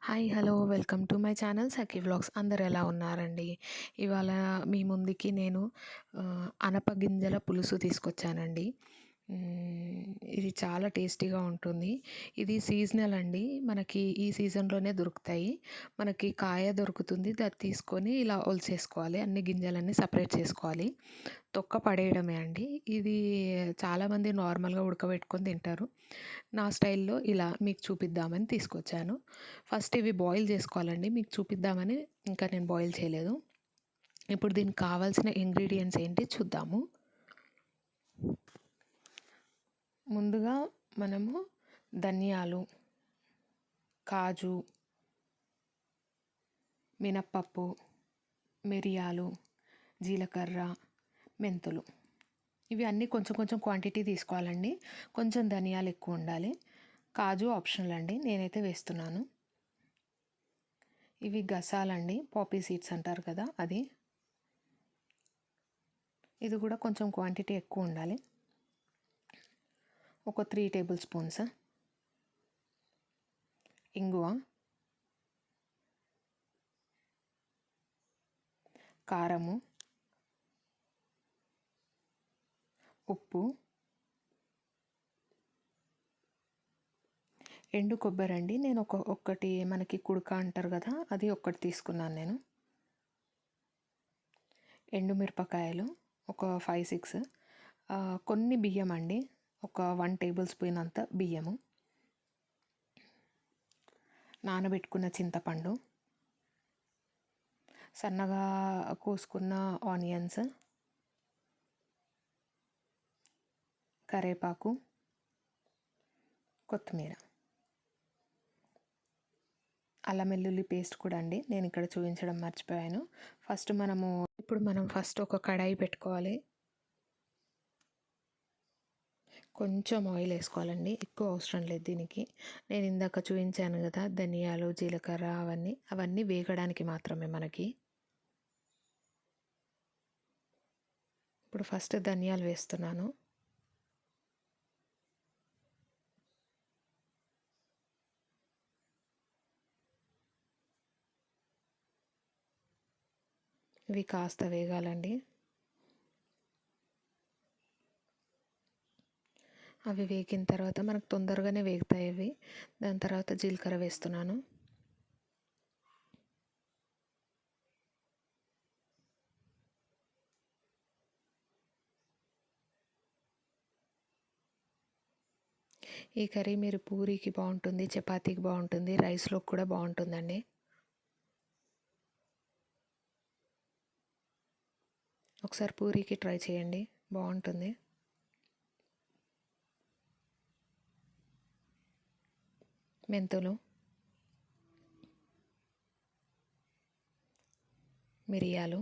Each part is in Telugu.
Hi hello welcome to my channel Sakhi vlogs. అందరు ఎలా ఉన్నారండి? ఇవాళ మీ ముందుకి నేను అనప గింజల పులుసు తీసుకొచ్చానండి. ఇది చాలా టేస్టీగా ఉంటుంది. ఇది సీజనల్ అండి. మనకి ఈ సీజన్లోనే దొరుకుతాయి. మనకి కాయ దొరుకుతుంది. అది తీసుకొని ఇలా ఒలిసేసుకోవాలి అన్ని గింజలన్నీ సపరేట్ చేసుకోవాలి. తొక్క పడేయడమే అండి. ఇది చాలామంది నార్మల్గా ఉడకబెట్టుకొని తింటారు. నా స్టైల్లో ఇలా మీకు చూపిద్దామని తీసుకొచ్చాను. ఫస్ట్ ఇవి బాయిల్ చేసుకోవాలండి. మీకు చూపిద్దామని ఇంకా నేను బాయిల్ చేయలేదు. ఇప్పుడు దీనికి కావాల్సిన ఇంగ్రీడియంట్స్ ఏంటి చూద్దాము. ముందుగా మనము ధనియాలు కాజు మినప్పప్పు మిరియాలు జీలకర్ర మెంతులు. ఇవి అన్నీ కొంచెం కొంచెం క్వాంటిటీ తీసుకోవాలండి. కొంచెం ధనియాలు ఎక్కువ ఉండాలి. కాజు ఆప్షనల్ అండి. నేనైతే వేస్తున్నాను. ఇవి గసాలండి. పాపీ సీడ్స్ అంటారు కదా అది. ఇది కూడా కొంచెం క్వాంటిటీ ఎక్కువ ఉండాలి. ఒక త్రీ టేబుల్ స్పూన్స్ ఇంగువ కారము ఉప్పు ఎండు కొబ్బరి అండి. నేను ఒక ఒక్కటి మనకి కుడక అంటారు కదా అది ఒక్కటి తీసుకున్నాను నేను. ఎండు మిరపకాయలు ఒక ఫైవ్ సిక్స్. కొన్ని బియ్యం అండి. ఒక వన్ టేబుల్ స్పూన్ అంత బియ్యము. నానబెట్టుకున్న చింతపండు. సన్నగా కోసుకున్న ఆనియన్స్. కరేపాకు. కొత్తిమీర. అల్లం వెల్లుల్లి పేస్ట్ కూడా అండి. నేను ఇక్కడ చూపించడం మర్చిపోయాను. ఫస్ట్ మనము ఇప్పుడు మనం ఫస్ట్ ఒక కడాయి పెట్టుకోవాలి. కొంచెం ఆయిల్ వేసుకోవాలండి. ఎక్కువ అవసరం లేదు దీనికి. నేను ఇందాక చూపించాను కదా ధనియాలు జీలకర్ర అవన్నీ. అవన్నీ వేగడానికి మాత్రమే మనకి. ఇప్పుడు ఫస్ట్ ధనియాలు వేస్తున్నాను. ఇవి కాస్త వేగాలండి. అవి వేగిన తర్వాత మనకు తొందరగానే వేగుతాయి అవి. దాని తర్వాత జీలకర్ర వేస్తున్నాను. ఈ కర్రీ మీరు పూరీకి బాగుంటుంది చపాతీకి బాగుంటుంది రైస్లో కూడా బాగుంటుందండి. ఒకసారి పూరీకి ట్రై చేయండి. బాగుంటుంది. మెంతులు. మిరియాలు.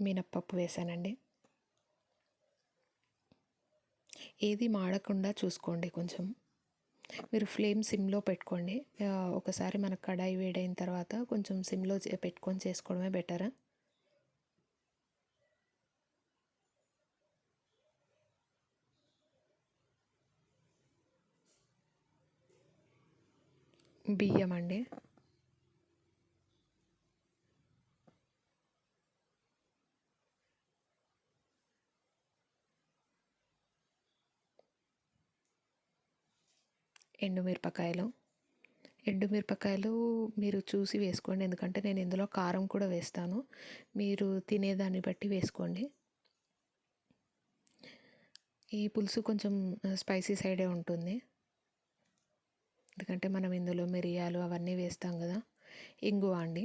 మినప్పప్పు వేసానండి. ఏది మాడకుండా చూసుకోండి కొంచెం. మీరు ఫ్లేమ్ సిమ్లో పెట్టుకోండి. ఒకసారి మన కడాయి వేడైన తర్వాత కొంచెం సిమ్లో చే- పెట్టుకొని చేసుకోవడమే బెటర్. బియ్యం అండి ఎండుమిరపకాయలు. ఎండుమిరపకాయలు మీరు చూసి వేసుకోండి. ఎందుకంటే నేను ఇందులో కారం కూడా వేస్తాను. మీరు తినేదాన్ని బట్టి వేసుకోండి. ఈ పులుసు కొంచెం స్పైసీ సైడే ఉంటుంది. ఎందుకంటే మనం ఇందులో మిరియాలు అవన్నీ వేస్తాం కదా. ఇంగువ అండి.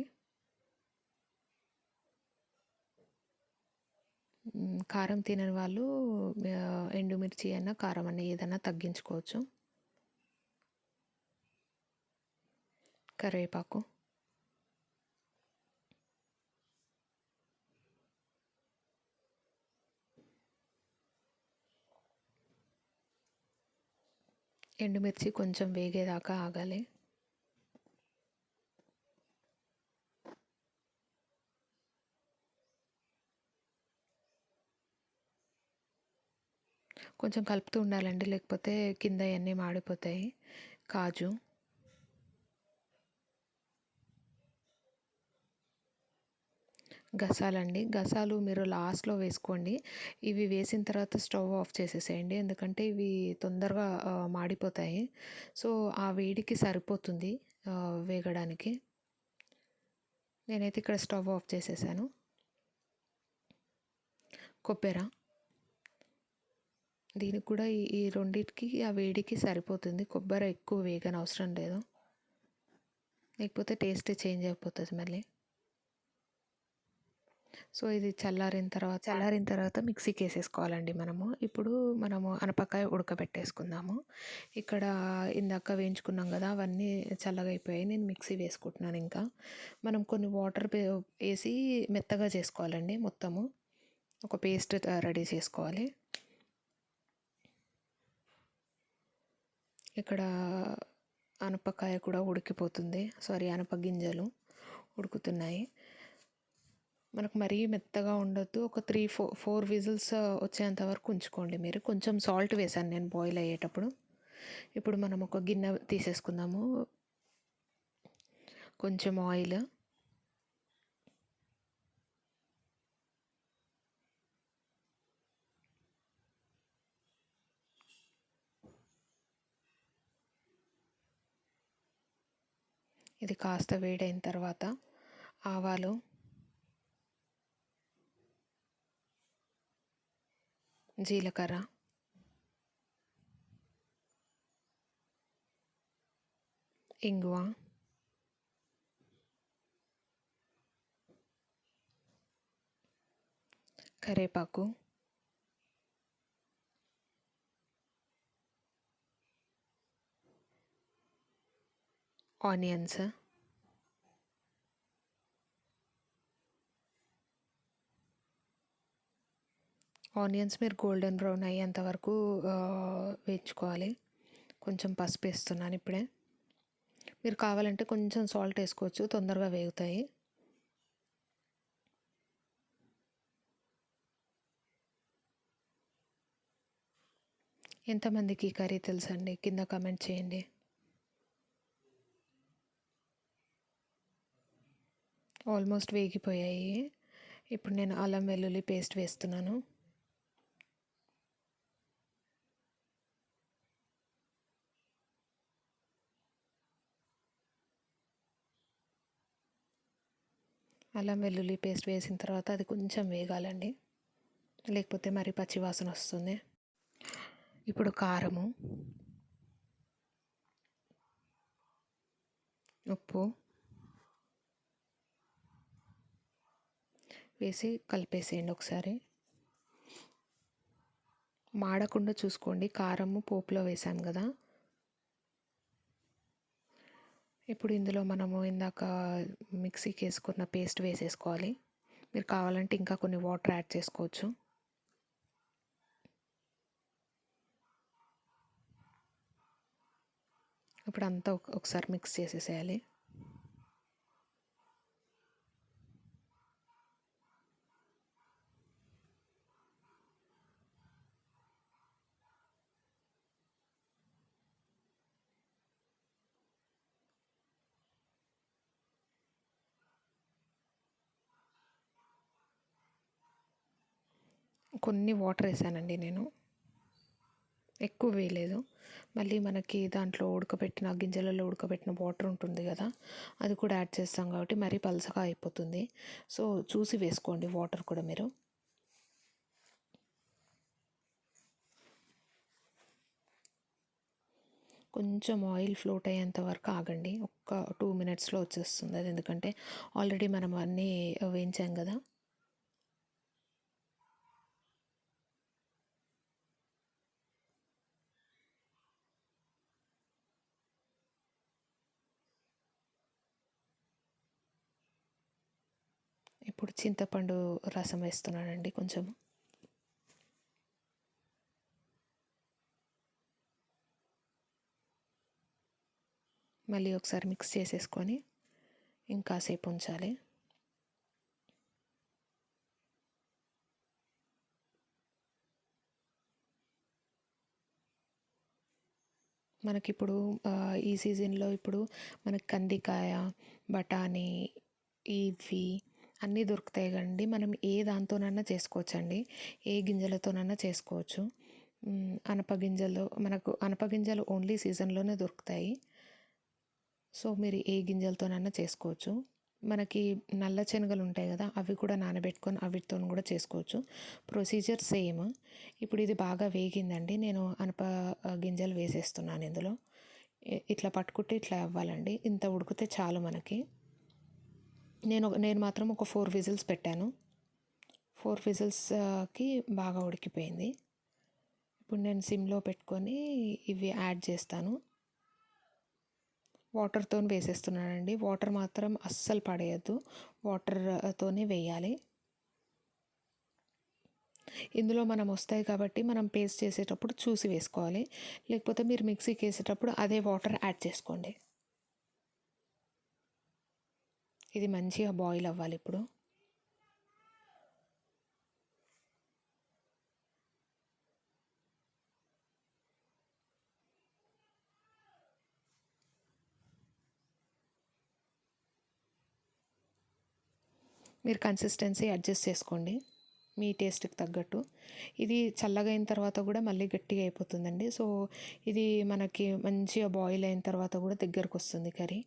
కారం తినని వాళ్ళు ఎండుమిర్చి అయినా కారం అన్న ఏదైనా తగ్గించుకోవచ్చు. కరివేపాకు. ఎండుమిర్చి కొంచెం వేగేదాకా ఆగాలి. కొంచెం కలుపుతూ ఉండాలండి లేకపోతే కింద అన్నీ మాడిపోతాయి. కాజు. గసాలండి. గసాలు మీరు లాస్ట్లో వేసుకోండి. ఇవి వేసిన తర్వాత స్టవ్ ఆఫ్ చేసేసేయండి. ఎందుకంటే ఇవి తొందరగా మాడిపోతాయి. సో ఆ వేడికి సరిపోతుంది వేగడానికి. నేనైతే ఇక్కడ స్టవ్ ఆఫ్ చేసేసాను. కొబ్బెర. దీనికి కూడా ఈ రెండింటికి ఆ వేడికి సరిపోతుంది. కొబ్బరి ఎక్కువ వేగన అవసరం లేదు. లేకపోతే టేస్ట్ చేంజ్ అయిపోతుంది మళ్ళీ. సో ఇది చల్లారిన తర్వాత చల్లారిన తర్వాత మిక్సీకి వేసేసుకోవాలండి మనము. ఇప్పుడు మనము అనపకాయ ఉడకబెట్టేసుకుందాము. ఇక్కడ ఇందాక వేయించుకున్నాం కదా అవన్నీ చల్లగా అయిపోయాయి నేను మిక్సీ వేసుకుంటున్నాను ఇంకా. మనం కొన్ని వాటర్ వేసి మెత్తగా చేసుకోవాలండి మొత్తము. ఒక పేస్ట్ రెడీ చేసుకోవాలి. ఇక్కడ అనపకాయ కూడా ఉడికిపోతుంది. సారీ అనప గింజలు ఉడుకుతున్నాయి. మనకు మరీ మెత్తగా ఉండొద్దు. ఒక త్రీ ఫోర్ ఫోర్ విజిల్స్ వచ్చేంత వరకు ఉంచుకోండి మీరు. కొంచెం సాల్ట్ వేసాను నేను బాయిల్ అయ్యేటప్పుడు. ఇప్పుడు మనం ఒక గిన్నె తీసేసుకుందాము. కొంచెం ఆయిల్. ఇది కాస్త వేడైన తర్వాత ఆవాలు జీలకర్ర ఇంగువ కరేపాకు ఆనియన్స్ ఆనియన్స్ మీరు గోల్డెన్ బ్రౌన్ అయ్యేంత వరకు వేయించుకోవాలి. కొంచెం పసుపు వేస్తున్నాను ఇప్పుడే. మీరు కావాలంటే కొంచెం సాల్ట్ వేసుకోవచ్చు తొందరగా వేగుతాయి. ఎంతమందికి కర్రీ తెలుసండి? కింద కమెంట్ చేయండి. ఆల్మోస్ట్ వేగిపోయాయి. ఇప్పుడు నేను అల్లం వెల్లుల్లి పేస్ట్ వేస్తున్నాను. అల్లం వెల్లుల్లి పేస్ట్ వేసిన తర్వాత అది కొంచెం వేగాలండి. లేకపోతే మరి పచ్చివాసన వస్తుంది. ఇప్పుడు కారము. ఉప్పు. వేసి కలిపేసేయండి ఒకసారి. మాడకుండా చూసుకోండి. కారము పోపులో వేసాం కదా. ఇప్పుడు ఇందులో మనము ఇందాక మిక్సీకి వేసుకున్న పేస్ట్ వేసేసుకోవాలి. మీరు కావాలంటే ఇంకా కొన్ని వాటర్ యాడ్ చేసుకోవచ్చు. ఇప్పుడు అంతా ఒకసారి మిక్స్ చేసేసేయాలి. కొన్ని వాటర్ వేసానండి నేను. ఎక్కువ వేయలేదు. మళ్ళీ మనకి దాంట్లో ఉడకబెట్టిన గింజలలో ఉడకబెట్టిన వాటర్ ఉంటుంది కదా అది కూడా యాడ్ చేస్తాం కాబట్టి మరీ పలసగా అయిపోతుంది. సో చూసి వేసుకోండి వాటర్ కూడా మీరు. కొంచెం ఆయిల్ ఫ్లోట్ అయ్యేంత వరకు ఆగండి. ఒక్క టూ మినిట్స్లో వచ్చేస్తుంది అది. ఎందుకంటే ఆల్రెడీ మనం అన్నీ వేయించాం కదా. ఇప్పుడు చింతపండు రసం వేస్తున్నానండి కొంచెం. మళ్ళీ ఒకసారి మిక్స్ చేసేసుకొని ఇంకాసేపు ఉంచాలి. మనకిప్పుడు ఈ సీజన్లో ఇప్పుడు మనకి కందికాయ బఠానీ ఇవి అన్నీ దొరుకుతాయి కదండి మనం ఏ దాంతోనైనా చేసుకోవచ్చండి. ఏ గింజలతోనైనా చేసుకోవచ్చు. అనప గింజలు మనకు అనప గింజలు ఓన్లీ సీజన్లోనే దొరుకుతాయి. సో మీరు ఏ గింజలతోనైనా చేసుకోవచ్చు. మనకి నల్ల శనగలు ఉంటాయి కదా అవి కూడా నానబెట్టుకొని అవిటితో కూడా చేసుకోవచ్చు. Procedure same. ఇప్పుడు ఇది బాగా వేగిందండి. నేను అనప గింజలు వేసేస్తున్నాను ఇందులో. ఇట్లా పట్టుకుంటే ఇట్లా అవ్వాలండి. ఇంత ఉడికితే చాలు మనకి. నేను నేను మాత్రం ఒక ఫోర్ విజిల్స్ పెట్టాను. ఫోర్ విజిల్స్కి బాగా ఉడికిపోయింది. ఇప్పుడు నేను సిమ్లో పెట్టుకొని ఇవి యాడ్ చేస్తాను. వాటర్తో వేసేస్తున్నానండి. వాటర్ మాత్రం అస్సలు పడేయద్దు. వాటర్తోనే వేయాలి. ఇందులో మనం వస్తాయి కాబట్టి మనం పేస్ట్ చేసేటప్పుడు చూసి వేసుకోవాలి. లేకపోతే మీరు మిక్సీకి వేసేటప్పుడు అదే వాటర్ యాడ్ చేసుకోండి. ఇది మంచిగా బాయిల్ అవ్వాలి ఇప్పుడు. మీరు కన్సిస్టెన్సీ అడ్జస్ట్ చేసుకోండి. మీ టేస్ట్కి తగ్గట్టు. ఇది చల్లగా అయిన తర్వాత కూడా మళ్ళీ గట్టిగా అయిపోతుందండి. సో ఇది మనకి మంచిగా బాయిల్ అయిన తర్వాత కూడా దగ్గరకు వస్తుంది కర్రీ.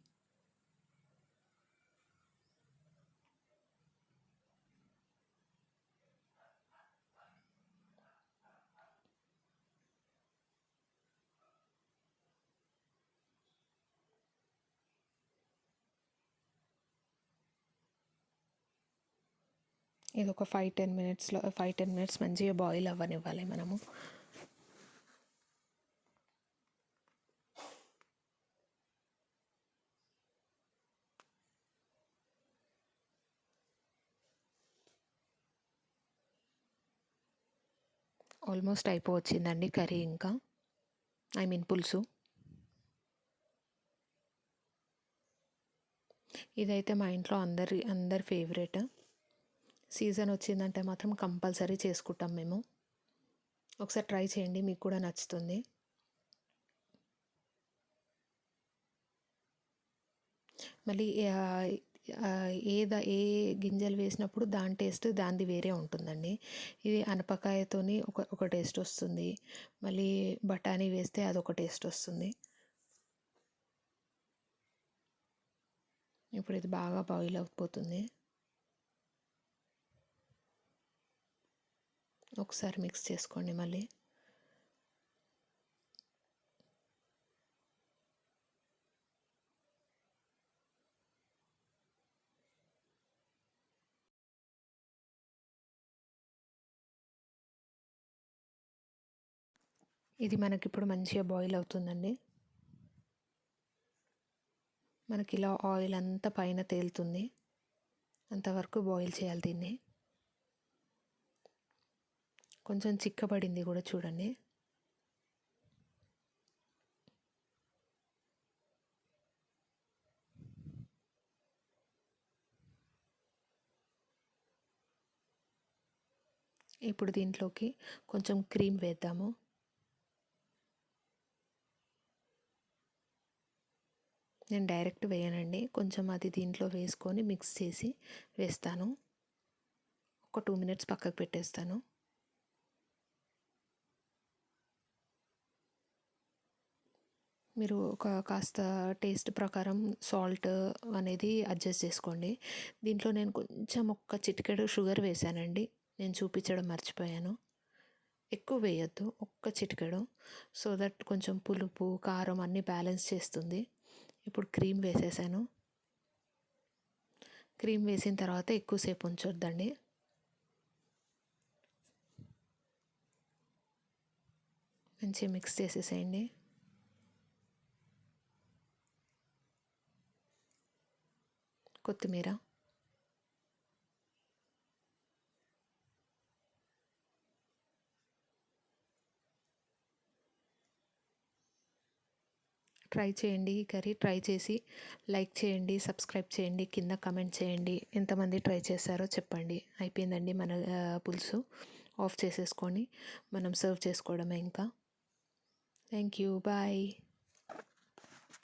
ఇది ఒక ఫైవ్ టెన్ మినిట్స్లో ఫైవ్ టెన్ మినిట్స్ మంచిగా బాయిల్ అవ్వనివ్వాలి మనము. ఆల్మోస్ట్ అయిపోవచ్చిందండి కర్రీ ఇంకా. ఐ మీన్ పులుసు. ఇదైతే మా ఇంట్లో అందరి అందరి ఫేవరెట్ సీజన్ వచ్చిందంటే మాత్రం కంపల్సరీ చేసుకుంటాం మేము. ఒకసారి ట్రై చేయండి మీకు కూడా నచ్చుతుంది. మళ్ళీ ఏద ఏ గింజలు వేసినప్పుడు దాని టేస్ట్ దానిది వేరే ఉంటుందండి. ఇది అనపకాయతోని ఒక ఒక టేస్ట్ వస్తుంది. మళ్ళీ బఠానీ వేస్తే అదొక టేస్ట్ వస్తుంది. ఇప్పుడు ఇది బాగా బాయిల్ అయిపోతుంది. ఒకసారి మిక్స్ చేసుకోండి మళ్ళీ. ఇది మనకి ఇప్పుడు మంచిగా బాయిల్ అవుతుందండి. మనకి ఇలా ఆయిల్ అంతా పైన తేలుతుంది. అంతవరకు బాయిల్ చేయాలి దీన్ని. కొంచెం చిక్కబడింది కూడా చూడండి. ఇప్పుడు దీంట్లోకి కొంచెం క్రీమ్ వేద్దాము. నేను డైరెక్ట్ వేయనండి. కొంచెం అది దీంట్లో వేసుకొని మిక్స్ చేసి వేస్తాను. ఒక టూ మినిట్స్ పక్కకు పెట్టేస్తాను. మీరు ఒక కాస్త టేస్ట్ ప్రకారం సాల్ట్ అనేది అడ్జస్ట్ చేసుకోండి. దీంట్లో నేను కొంచెం ఒక్క చిటికెడు షుగర్ వేసానండి. నేను చూపించడం మర్చిపోయాను. ఎక్కువ వేయొద్దు ఒక్క చిటికెడు. సో దట్ కొంచెం పులుపు కారం అన్నీ బ్యాలెన్స్ చేస్తుంది. ఇప్పుడు క్రీమ్ వేసేసాను. క్రీమ్ వేసిన తర్వాత ఎక్కువసేపు ఉంచొద్దండి. మంచిగా మిక్స్ చేసేసేయండి. కొత్తిమీర. ట్రై చేయండి ఈ కర్రీ ట్రై చేసి లైక్ చేయండి సబ్స్క్రైబ్ చేయండి కింద కమెంట్ చేయండి. ఎంతమంది ట్రై చేశారో చెప్పండి. అయిపోయిందండి మన పులుసు. ఆఫ్ చేసేసుకొని మనం సర్వ్ చేసుకోవడమే ఇంకా. Thank you. బాయ్.